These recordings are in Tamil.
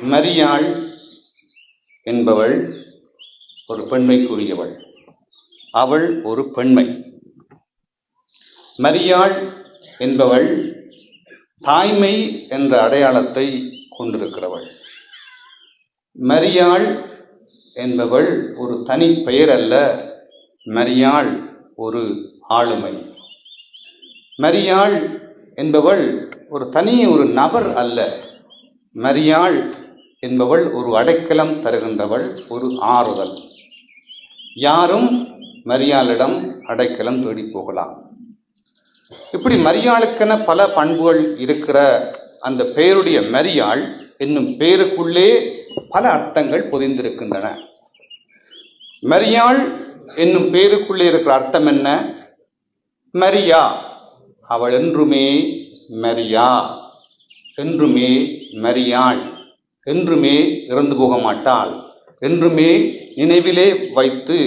மரியாள் என்பவள் ஒரு பெண்மைக்குரியவள். அவள் ஒரு பெண்மை. மரியாள் என்பவள் தாய்மை என்ற அடையாளத்தை கொண்டிருக்கிறவள். மரியாள் என்பவள் ஒரு தனி பெயர் அல்ல மரியாள் ஒரு ஆளுமை. மரியாள் என்பவள் ஒரு தனி ஒரு நபர் அல்ல மரியாள் என்பவள் ஒரு அடைக்கலம் தருகின்றவள் ஒரு ஆறுதல். யாரும் மரியாளிடம் அடைக்கலம் தேடி போகலாம். இப்படி மரியாளுக்கென பல பண்புகள் இருக்கிற அந்த பெயருடைய மரியாள் என்னும் பெயருக்குள்ளே பல அர்த்தங்கள் பொதிந்திருக்கின்றன. மரியாள் என்னும் பெயருக்குள்ளே இருக்கிற அர்த்தம் என்ன? மரியா. அவள் என்றுமே மரியா. என்றுமே மரியாள். என்றுமே இறந்து போக மாட்டாள். என்றுமே நினைவிலே வைத்து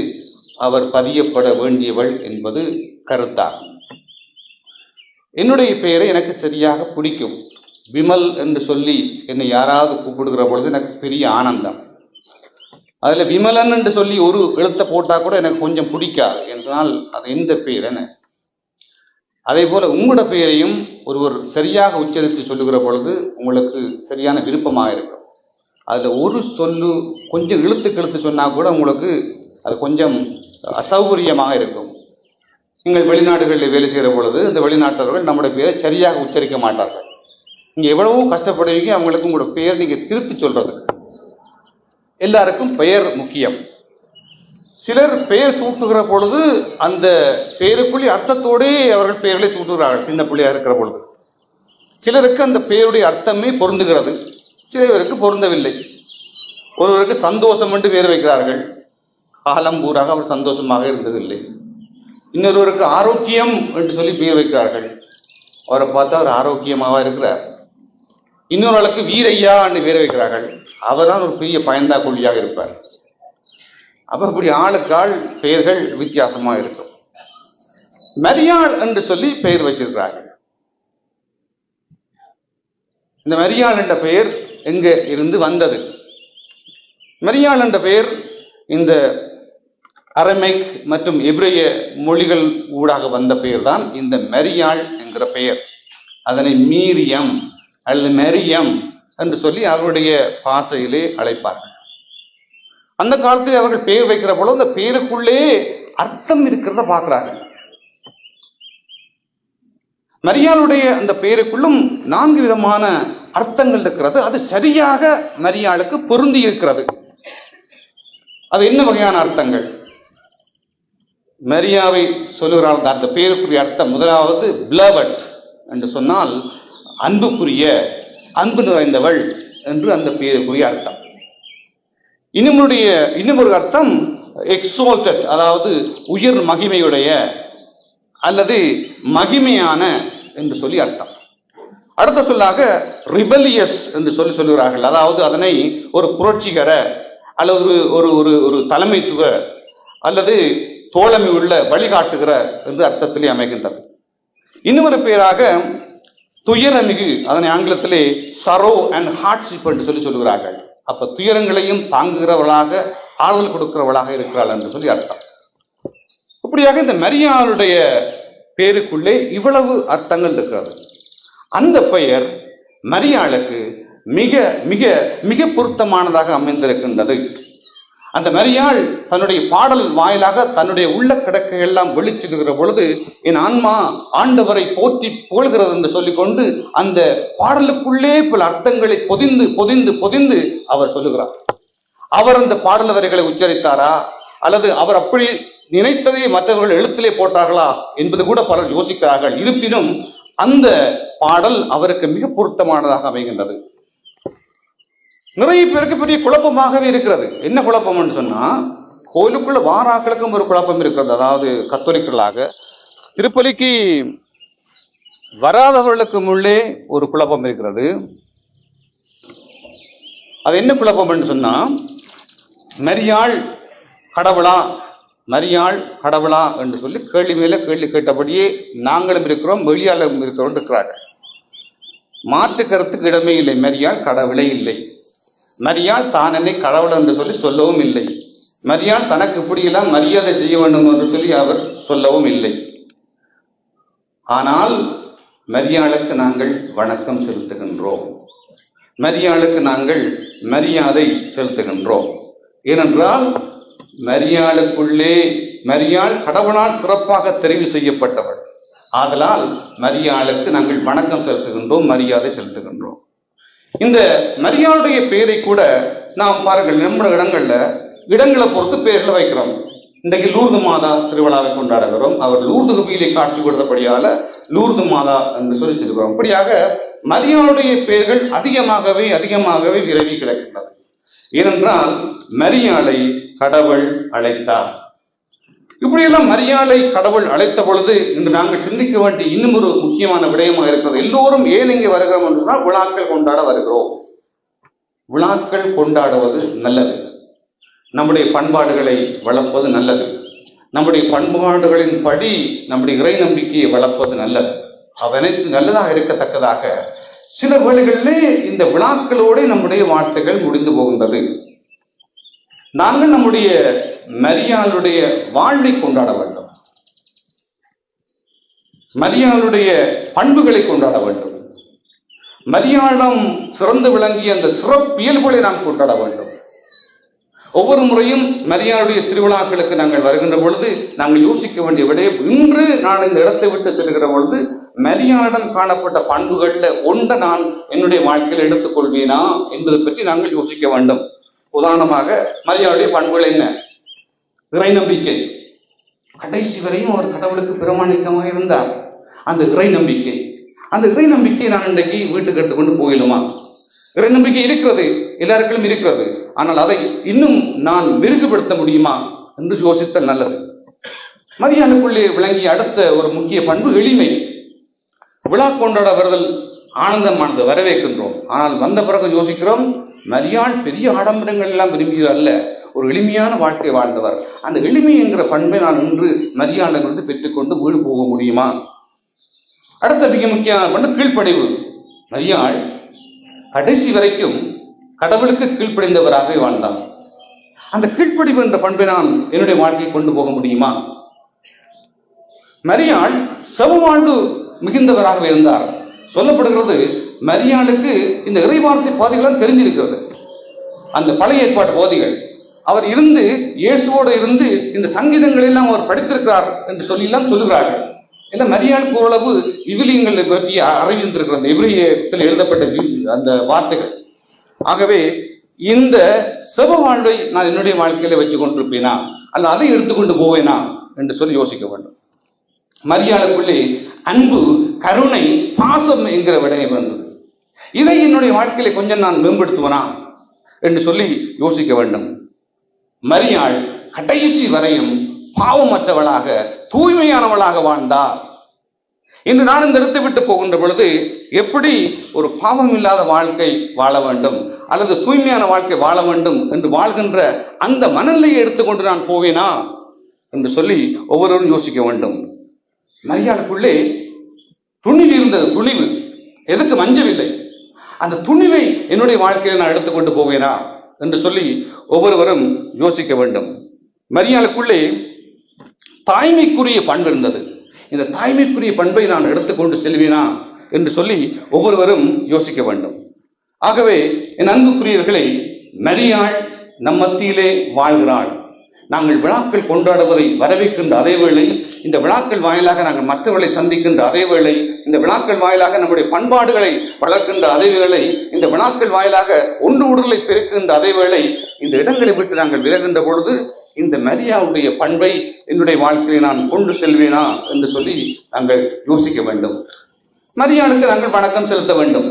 அவர் பதியப்பட வேண்டியவள் என்பது கருத்தாகும் என்னுடைய பெயரை எனக்கு சரியாக பிடிக்கும். விமல் என்று சொல்லி என்னை யாராவது கூப்பிடுகிற பொழுது எனக்கு பெரிய ஆனந்தம். அதில் விமலன் என்று சொல்லி ஒரு எழுத்தை போட்டால் கூட எனக்கு கொஞ்சம் பிடிக்காது. என்றால் அது எந்த பெயர் என்ன அதே போல உங்களோட பெயரையும் ஒருவர் சரியாக உச்சரித்து சொல்லுகிற பொழுது உங்களுக்கு சரியான விருப்பமாக இருக்கும். அதில் ஒரு சொல்லு கொஞ்சம் இழுத்து கிழுத்து சொன்னால் கூட உங்களுக்கு அது கொஞ்சம் அசௌகரியமாக இருக்கும். நீங்கள் வெளிநாடுகளில் வேலை செய்கிற பொழுது இந்த வெளிநாட்டவர்கள் நம்முடைய பெயரை சரியாக உச்சரிக்க மாட்டார்கள். நீங்கள் எவ்வளவோ கஷ்டப்படுவீங்க அவங்களுக்கு உங்களோட பெயர் நீங்கள் திருப்பி சொல்கிறது எல்லாருக்கும் பெயர் முக்கியம். சிலர் பெயர் சூட்டுகிற பொழுது அந்த பெயருக்குள்ளே அர்த்தத்தோடே அவர்கள் பெயர்களை சூட்டுகிறார்கள் சின்ன பிள்ளையாக இருக்கிற பொழுது. சிலருக்கு அந்த பெயருடைய அர்த்தமே பொருந்துகிறது. சிலருக்கு பொருந்தவில்லை. ஒருவருக்கு சந்தோஷம் என்று பேர் வைக்கிறார்கள். காலம் பூராக அவர் சந்தோஷமாக இருந்ததில்லை. இன்னொருவருக்கு ஆரோக்கியம் என்று சொல்லி பேர் வைக்கிறார்கள். அவரை பார்த்தா அவர் ஆரோக்கியமாக இருக்கிறார். இன்னொரு ஆளுக்கு வீரையா என்று பேர் வைக்கிறார்கள். அவர் தான் ஒரு பெரிய பயந்தா கொள்ளியாக இருப்பார். அப்போ இப்படி ஆளுக்கால் பெயர்கள் வித்தியாசமாக இருக்கும். மரியாள் என்று சொல்லி பெயர் வச்சிருக்கிறார்கள். இந்த மரியாள் என்ற பெயர் எங்க இருந்து வந்தது? மரியாள் என்ற பெயர் இந்த அரமைக் மற்றும் இப்ரைய மொழிகள் ஊடாக வந்த பெயர் தான் இந்த மரியாள் என்கிற பெயர். அதனை மீரியம் அல்லது மெரியம் என்று சொல்லி அவருடைய பாசையிலே அழைப்பார்கள். அந்த காலத்தில் அவர்கள் பெயர் வைக்கிற போல அந்த பெயருக்குள்ளே அர்த்தம் இருக்கிறத பார்க்கிறாங்க மரியாளுடைய அந்த பெயருக்குள்ளும் நான்கு விதமான அர்த்தங்கள் இருக்கிறது. அது சரியாக மரியாளுக்கு பொருந்தி இருக்கிறது. அது என்ன வகையான அர்த்தங்கள்? மரியாவை சொல்லுகிறார் அந்த பேருக்குரிய அர்த்தம் முதலாவது பிளவட் என்று சொன்னால் அன்புக்குரிய அன்பு நிறைந்தவள் என்று அந்த பேருக்குரிய அர்த்தம். இன்னுமுடைய இன்னும் ஒரு அர்த்தம் எக்ஸோல்டட் அதாவது உயர் மகிமையுடைய அல்லது மகிமையான என்று சொல்லி அர்த்தம். அடுத்த சொல்லாக ரிபலியஸ் என்று சொல்லி சொல்கிறார்கள் அதாவது அதனை ஒரு புரட்சிகர அல்லது ஒரு ஒரு ஒரு தலைமைத்துவ அல்லது தோழமை உள்ள வழிகாட்டுகிற என்று அர்த்தத்திலே அமைகின்றது. இன்னொரு பெயராக துயரமிகு அதனை ஆங்கிலத்திலே சரோ அண்ட் ஹார்ட்ஷிப் என்று சொல்லி சொல்கிறார்கள் அப்ப துயரங்களையும் தாங்குகிறவளாக ஆறுதல் கொடுக்கிறவளாக இருக்கிறாள் என்று சொல்லி அர்த்தம். இப்படியாக இந்த மரியாளுடைய பேருக்குள்ளே இவ்வளவு அர்த்தங்கள் இருக்கிறது. அந்த பெயர் மரியாளுக்கு மிக மிக மிக பொருத்தமானதாக அமைந்திருக்கின்றது. அந்த மரியாள் தன்னுடைய பாடல் வாயிலாக தன்னுடைய உள்ள கிடக்கை எல்லாம் வெளிச்சிடுகிற பொழுது என் ஆன்மா ஆண்டவரை போற்றி போல்கிறது என்று சொல்லிக்கொண்டு அந்த பாடலுக்குள்ளே பல அர்த்தங்களை பொதிந்து பொதிந்து பொதிந்து அவர் சொல்லுகிறார். அவர் அந்த பாடல் வரிகளை உச்சரித்தாரா? அல்லது அவர் அப்படி நினைத்ததை மற்றவர்கள் எழுத்திலே போட்டார்களா? என்பது கூட பலர் யோசிக்கிறார்கள். இருப்பினும் அந்த பாடல் அவருக்கு மிக பொருத்தமானதாக அமைகின்றது. நிறைய பேருக்கு பெரிய குழப்பமாகவே இருக்கிறது. என்ன குழப்பம்னு சொன்னா கோயிலுக்குள்ள வாராக்களுக்கும் ஒரு குழப்பம் இருக்கிறது. அதாவது கத்தோலிக்களாக திருப்பலிக்கு வராதவர்களுக்கும் உள்ளே ஒரு குழப்பம் இருக்கிறது. அது என்ன குழப்பம்னு சொன்னா மரியாள் கடவுளா மரியாள் கடவுளா என்று சொல்லி கேள்வி மேல கேள்வி கேட்டபடியே நாங்களும் இருக்கிறோம் வெளியாலும் இருக்கிறோம் இருக்கிறார்கள் மாற்று கருத்துக்கு இடமே இல்லை. மரியாள் கடவுளே இல்லை. மரியாள் தான் என்னை கடவுள் என்று சொல்லி சொல்லவும் இல்லை. மரியாள் தனக்கு இப்படியெல்லாம் மரியாதை செய்ய வேண்டும் என்று சொல்லி அவர் சொல்லவும் இல்லை. ஆனால் மரியாளுக்கு நாங்கள் வணக்கம் செலுத்துகின்றோம். மரியாளுக்கு நாங்கள் மரியாதை செலுத்துகின்றோம். ஏனென்றால் மரியாளுக்குள்ளே மரியாள் கடவுளால் சிறப்பாக தெரிவு செய்யப்பட்டவள். ஆதலால் மரியாளுக்கு நாங்கள் வணக்கம் செலுத்துகின்றோம் மரியாதை செலுத்துகின்றோம். இந்த மரியாளுடைய பெயரை கூட நாம் பாருங்கள் நம்ம இடங்கள்ல இடங்களை பொறுத்து பெயர்ல வைக்கிறோம். இன்றைக்கு லூர்து மாதா திருவிழாவை கொண்டாடுகிறோம். அவர் லூர்து குபியிலே காட்சி கொடுத்தபடியால லூர்து மாதா என்று சொல்லி சொல்கிறோம் அப்படியாக மரியாளுடைய பெயர்கள் அதிகமாகவே அதிகமாகவே விரவி கிடக்கின்றது ஏனென்றால் மரியாளை கடவுள் அழைத்தார். இப்படியெல்லாம் மரியாதை கடவுள் அழைத்த பொழுது இன்று நாங்கள் சிந்திக்க வேண்டிய இன்னும் ஒரு முக்கியமான விடயமாக இருக்கிறது. எல்லோரும் ஏன் இங்கே வருகிறோம் என்று சொன்னால் விழாக்கள் கொண்டாட வருகிறோம். விழாக்கள் கொண்டாடுவது நல்லது. நம்முடைய பண்பாடுகளை வளர்ப்பது நல்லது. நம்முடைய பண்பாடுகளின் படி நம்முடைய இறை நம்பிக்கையை வளர்ப்பது நல்லது. அவனைத்து நல்லதாக இருக்கத்தக்கதாக. சில வேளைகளிலே இந்த விழாக்களோடு நம்முடைய வாழ்க்கைகள் முடிந்து போகின்றது. நாங்கள் நம்முடைய மரியாளுடைய வாழ்வை கொண்டாட வேண்டும். மரியாளுடைய பண்புகளை கொண்டாட வேண்டும். மரியாளம் சிறந்து விளங்கிய அந்த சிறப்பியல்புகளை நாம் கொண்டாட வேண்டும். ஒவ்வொரு முறையும் மரியாளுடைய திருவிழாக்களுக்கு நாங்கள் வருகின்ற பொழுது நாங்கள் யோசிக்க வேண்டிய விடயம் இன்று நான் இந்த இடத்தை விட்டு செல்கிற பொழுது மரியாளிடம் காணப்பட்ட பண்புகளில் ஒன்றை நான் என்னுடைய வாழ்க்கையில் எடுத்துக்கொள்வேனா என்பதை பற்றி நாங்கள் யோசிக்க வேண்டும். உதாரணமாக மரியாளுடைய பண்புகள் என்ன? இறை நம்பிக்கை. கடைசி வரையும் அவர் கடவுளுக்கு பிரமாணிக்கமாக இருந்தார். அந்த இறை நம்பிக்கை. அந்த இறை நம்பிக்கையை நான் இன்றைக்கு வீட்டுக்கு எடுத்துக்கொண்டு போயிடுமா? இறை நம்பிக்கை இருக்கிறது. எல்லாருக்கும் இருக்கிறது. ஆனால் அதை இன்னும் நான் மெருகுபடுத்த முடியுமா என்று யோசித்தல் நல்லது. மரியாதைக்குள்ளே விளங்கிய அடுத்த ஒரு முக்கிய பண்பு எளிமை. விழா கொண்டாட வருதல் ஆனந்தமானது வரவேற்கின்றோம். ஆனால் வந்த பிறகு யோசிக்கிறோம் மரியாள் பெரிய ஆடம்பரங்கள் எல்லாம் விரும்பியது அல்ல. ஒரு எளிமையான வாழ்க்கை வாழ்ந்தவர். அந்த எளிமை என்கிற பண்பை நான் இன்று மரியாதையிலிருந்து பெற்றுக்கொண்டு வீடு போக முடியுமா? அடுத்த மிக முக்கியமான பண்பு கீழ்ப்படைவு. மரியாள் கடைசி வரைக்கும் கடவுளுக்கு கீழ்ப்படைந்தவராகவே வாழ்ந்தார் அந்த கீழ்ப்படிவு என்ற பண்பை நான் என்னுடைய வாழ்க்கையை கொண்டு போக முடியுமா? மரியாள் செவவாழ்வு மிகுந்தவராக இருந்தார். சொல்லப்படுகிறது மரியாளுக்கு இந்த இறைவார்த்தை பாதைகளால் தெரிஞ்சிருக்கிறது. அந்த பழைய ஏற்பாட்டு போதிகள். அவர் இருந்து இயேசுவோடு இருந்து இந்த சங்கீதங்கள் எல்லாம் அவர் படித்திருக்கிறார் என்று சொல்லி எல்லாம் சொல்லுகிறார்கள். இல்லை மரியாளுக்கு ஓரளவு விவிலியங்களை பற்றி அறிவிந்திருக்கிற அந்த எபிரியத்தில் எழுதப்பட்ட அந்த வார்த்தைகள். ஆகவே இந்த செவ வாழ்வை நான் என்னுடைய வாழ்க்கையில வச்சு கொண்டிருப்பேனா? அல்ல அதை எடுத்துக்கொண்டு போவேனா? என்று சொல்லி யோசிக்க வேண்டும். மரியாளுக்குள்ளே அன்பு கருணை பாசம் என்கிற விடயம் வந்தது இதை என்னுடைய வாழ்க்கையில கொஞ்சம் நான் மேம்படுத்துவனா என்று சொல்லி யோசிக்க வேண்டும். மரியாள் கடைசி வரையும் பாவமற்றவளாக தூய்மையானவளாக வாழ்ந்தார் இன்று நான் இந்த இடத்தை விட்டு போகின்ற பொழுது எப்படி ஒரு பாவம் இல்லாத வாழ்க்கை வாழ வேண்டும் அல்லது தூய்மையான வாழ்க்கை வாழ வேண்டும் என்று வாழ்கின்ற அந்த மனநிலையை எடுத்துக்கொண்டு நான் போவேனா என்று சொல்லி ஒவ்வொருவரும் யோசிக்க வேண்டும். மரியாளுக்குள்ளே துணிவு இருந்தது துணிவு. எதுக்கு மஞ்சவில்லை அந்த துணிவை என்னுடைய வாழ்க்கையில் நான் எடுத்துக்கொண்டு போவேனா என்று சொல்லி ஒவ்வொருவரும் யோசிக்க வேண்டும். மரியாதைக்குள்ளே தாய்மைக்குரிய பண்பு இருந்தது. இந்த தாய்மைக்குரிய பண்பை நான் எடுத்துக்கொண்டு செல்வேனா என்று சொல்லி ஒவ்வொருவரும் யோசிக்க வேண்டும். ஆகவே என் அன்புக்குரியவர்களை மரியாள் நம் மத்தியிலே வாழ்கிறாள். நாங்கள் விழாக்கள் கொண்டாடுவதை வரவேற்கின்ற அதே வேளை இந்த விழாக்கள் வாயிலாக நாங்கள் மற்றவர்களை சந்திக்கின்ற அதே வேளை இந்த விழாக்கள் வாயிலாக நம்முடைய பண்பாடுகளை வளர்க்கின்ற அதே வேளை இந்த விழாக்கள் வாயிலாக ஒன்று உடலை பெருக்கின்ற அதே வேளை இந்த இடங்களை விட்டு நாங்கள் விலகின்ற பொழுது இந்த மரியாவுடைய பண்பை என்னுடைய வாழ்க்கையை நான் கொண்டு செல்வேனா என்று சொல்லி நாங்கள் யோசிக்க வேண்டும். மரியாளுக்கு நாங்கள் வணக்கம் செலுத்த வேண்டும்.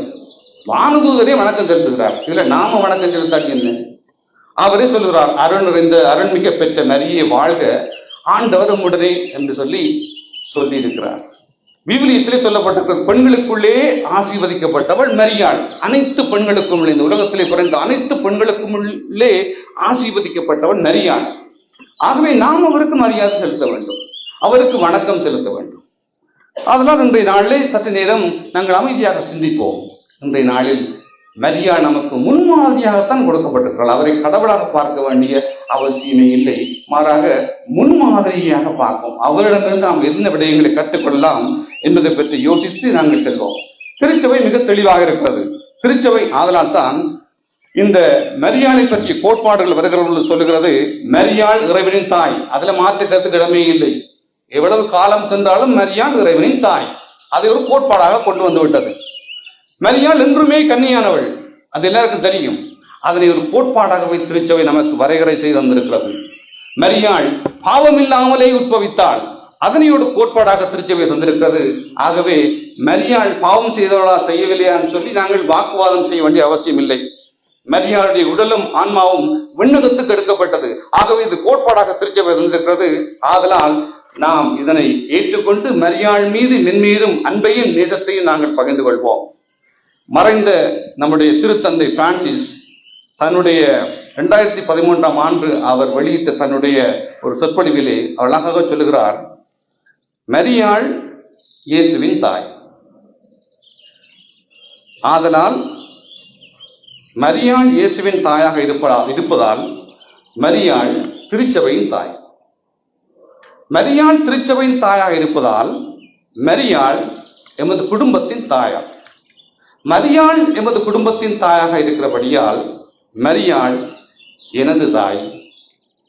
வானதூதரே வணக்கம் செலுத்துகிறார். இதுல நாம வணக்கம் செலுத்தாட்டி என்ன? அவரே சொல்லுகிறார் அருண் இந்த அருண்மிக்க பெற்ற நரியை வாழ்க ஆண்டவர் உடனே என்று சொல்லி சொல்லி இருக்கிறார் விவிலியத்திலே சொல்லப்பட்டிருக்கிறது பெண்களுக்குள்ளே ஆசீர்வதிக்கப்பட்டவள் மரியாள். அனைத்து பெண்களுக்கும் இந்த உலகத்திலே பிறந்த அனைத்து பெண்களுக்கும் உள்ளே ஆசீர்வதிக்கப்பட்டவள் மரியாள். ஆகவே நாம் அவருக்கு மரியாதை செலுத்த வேண்டும். அவருக்கு வணக்கம் செலுத்த வேண்டும். அதனால் இன்றைய நாளிலே சற்று நேரம் நாங்கள் அமைதியாக சிந்திப்போம். இன்றைய நாளில் மரியா நமக்கு முன்மாதிரியாகத்தான் கொடுக்கப்பட்டிருக்கிறாள். அவரை கடவுளாக பார்க்க வேண்டிய அவசியமே இல்லை. மாறாக முன்மாதிரியாக பார்ப்போம். அவரிடமிருந்து நாம் எந்த விடயங்களை கற்றுக்கொள்ளலாம் என்பதை பற்றி யோசித்து நாங்கள் செல்வோம். திருச்சபை மிக தெளிவாக இருக்கிறது. திருச்சபை ஆதலால் தான் இந்த மரியாளை பற்றிய கோட்பாடுகள் வருகிறவர்கள் சொல்லுகிறது மரியாள் இறைவனின் தாய். அதுல மாற்று கருத்துக்கு இடமே இல்லை. எவ்வளவு காலம் சென்றாலும் மரியாள் இறைவனின் தாய். அதை ஒரு கோட்பாடாக கொண்டு வந்து விட்டது. மரியாள் என்றுமே கன்னியானவள். அது எல்லாருக்கும் தெரியும். அதனை ஒரு கோட்பாடாகவே திருச்சபை நமக்கு வரையறை செய்து வந்திருக்கிறது மரியாள் பாவமில்லாமலே உட்பவித்தாள் அதனை ஒரு கோட்பாடாக திருச்சபை தந்திருக்கிறது. ஆகவே மரியாள் பாவம் செய்தவளா செய்யவில்லையான்னு சொல்லி நாங்கள் வாக்குவாதம் செய்ய வேண்டிய அவசியம் இல்லை மரியாளுடைய உடலும் ஆன்மாவும் விண்ணகத்துக்கு எடுக்கப்பட்டது. ஆகவே இது கோட்பாடாக திருச்சபை தந்திருக்கிறது. ஆதலால் நாம் இதனை ஏற்றுக்கொண்டு மரியாள் மீது மென்மீதும் அன்பையும் நேசத்தையும் நாங்கள் பகிர்ந்து கொள்வோம். மறைந்த நம்முடைய திருத்தந்தை பிரான்சிஸ் தன்னுடைய ரெண்டாயிரத்தி பதிமூன்றாம் ஆண்டு அவர் வெளியிட்ட தன்னுடைய ஒரு சொற்பொழிவிலே அழகாக சொல்லுகிறார் மரியாள் இயேசுவின் தாய். ஆதலால் மரியாள் இயேசுவின் தாயாக இருப்பதா இருப்பதால் மரியாள் திருச்சபையின் தாய். மரியாள் திருச்சபையின் தாயாக இருப்பதால் மரியாள் எமது குடும்பத்தின் தாயார். மரியாள் எமது குடும்பத்தின் தாயாக இருக்கிறபடியால் மரியாள் எனது தாய்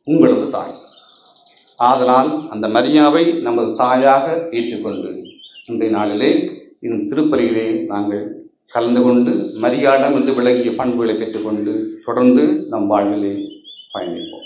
உங்களது தாய். ஆதலால் அந்த மரியாவை நமது தாயாக ஏற்றுக்கொண்டு இன்றைய நாளிலே இந்த திருப்பலியிலே நாங்கள் கலந்து கொண்டு மரியாடம் என்று விளங்கிய பண்புகளை பெற்றுக்கொண்டு தொடர்ந்து நம் வாழ்விலே பயணிப்போம்.